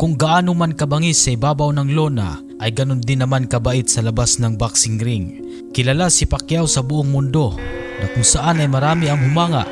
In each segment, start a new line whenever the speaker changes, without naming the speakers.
Kung gaano man kabangis sa ibabaw ng lona, ay ganun din naman kabait sa labas ng boxing ring. Kilala si Pacquiao sa buong mundo na kung saan ay marami ang humanga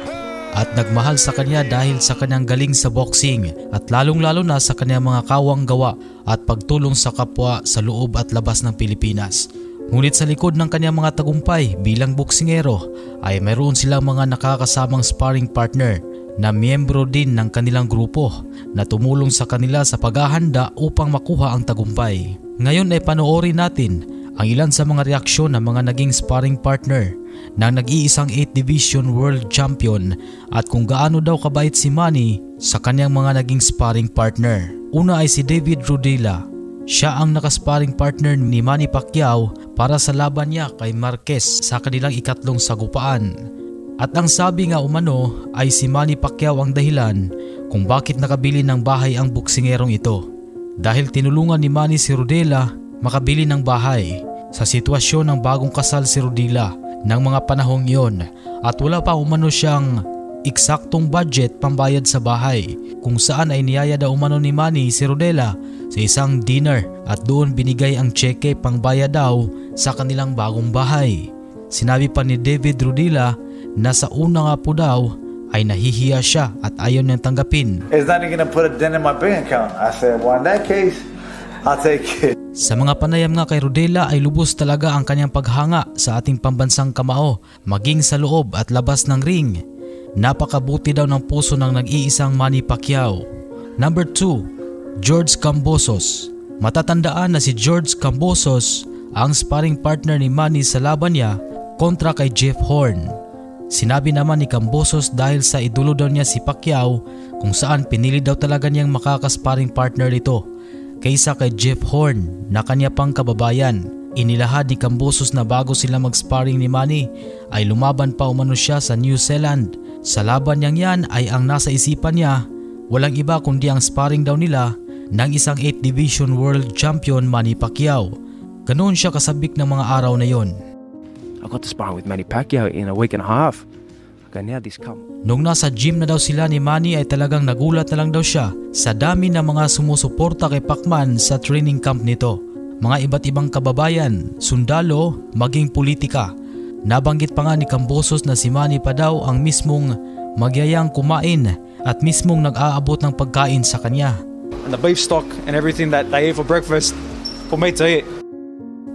at nagmahal sa kanya dahil sa kanyang galing sa boxing at lalong-lalo na sa kanyang mga kawang gawa at pagtulong sa kapwa sa loob at labas ng Pilipinas. Ngunit sa likod ng kanyang mga tagumpay bilang boksingero ay mayroon silang mga nakakasamang sparring partner na miyembro din ng kanilang grupo na tumulong sa kanila sa paghahanda upang makuha ang tagumpay. Ngayon ay panoorin natin ang ilan sa mga reaksyon ng mga naging sparring partner ng nag-iisang 8 Division World Champion at kung gaano daw kabait si Manny sa kanyang mga naging sparring partner. Una ay si David Rudela. Siya ang nakasparring partner ni Manny Pacquiao para sa laban niya kay Marquez sa kanilang ikatlong sagupaan. At ang sabi nga umano ay si Manny Pacquiao ang dahilan kung bakit nakabili ng bahay ang buksingerong ito. Dahil tinulungan ni Manny si Rodela makabili ng bahay sa sitwasyon ng bagong kasal si Rodela ng mga panahong iyon at wala pa umano siyang eksaktong budget pambayad sa bahay kung saan ay niyaya daw umano ni Manny si Rodela sa isang dinner at doon binigay ang cheque pangbayad daw sa kanilang bagong bahay. Sinabi pa ni David Rodela na sa una nga po daw ay nahihiya siya at ayaw niyang tanggapin.
It's not even gonna put a dent in my bank account. I said, well, in that case, I'll take it.
Sa mga panayam nga kay Rodela ay lubos talaga ang kanyang paghanga sa ating pambansang kamao maging sa loob at labas ng ring. Napakabuti daw ng puso ng nag-iisang Manny Pacquiao. Number 2, George Cambosos. Matatandaan na si George Cambosos ang sparring partner ni Manny sa laban niya kontra kay Jeff Horn. Sinabi naman ni Cambosos dahil sa idolo daw niya si Pacquiao kung saan pinili daw talaga niyang makakasparing partner nito kaysa kay Jeff Horn na kanya pang kababayan. Inilahad ni Cambosos na bago sila mag-sparring ni Manny ay lumaban pa umano siya sa New Zealand. Sa laban niyang yan ay ang nasa isipan niya walang iba kundi ang sparring daw nila ng isang 8 Division World Champion Manny Pacquiao. Ganoon siya kasabik ng mga araw na yon.
I got to spar with Manny Pacquiao in a week and a half. Okay, now this come.
Nung nasa gym na daw sila ni Manny ay talagang nagulat na lang daw siya sa dami ng mga sumusuporta kay Pacman sa training camp nito. Mga iba't ibang kababayan, sundalo, maging politika. Nabanggit pa nga ni Cambosos na si Manny pa daw ang mismong magyayang kumain at mismong nag-aabot ng pagkain sa kanya.
and the beef stock and everything that they eat for breakfast for me to eat.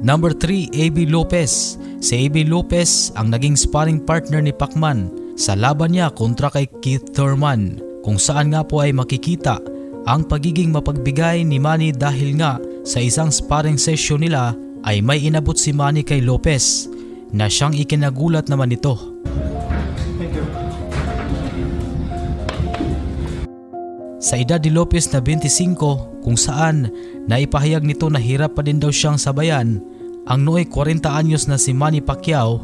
Number 3, AB Lopez. Si AB Lopez ang naging sparring partner ni Pacman sa laban niya kontra kay Keith Thurman kung saan nga po ay makikita ang pagiging mapagbigay ni Manny dahil nga sa isang sparring session nila ay may inabot si Manny kay Lopez na siyang ikinagulat naman nito. Sa edad ni Lopez na 25 kung saan naipahayag nito na hirap pa din daw siyang sabayan ang nooy 40 anyos na si Manny Pacquiao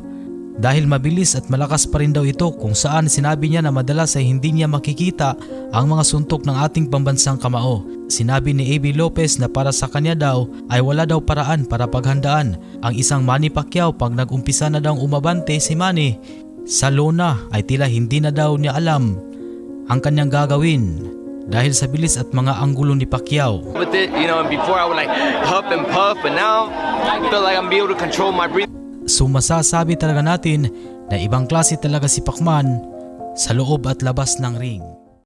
dahil mabilis at malakas pa rin daw ito kung saan sinabi niya na madalas ay hindi niya makikita ang mga suntok ng ating pambansang kamao. Sinabi ni AB Lopez na para sa kanya daw ay wala daw paraan para paghandaan ang isang Manny Pacquiao pag nagumpisa na daw umabante si Manny. Sa lona ay tila hindi na daw niya alam ang kanyang gagawin dahil sa bilis at mga anggulo ni Pacquiao.
with it. You know, before I would like huff and puff, but now I feel like I'm be able to control my breathing.
So masasabi talaga natin na ibang klase talaga si Pacman sa loob at labas ng ring.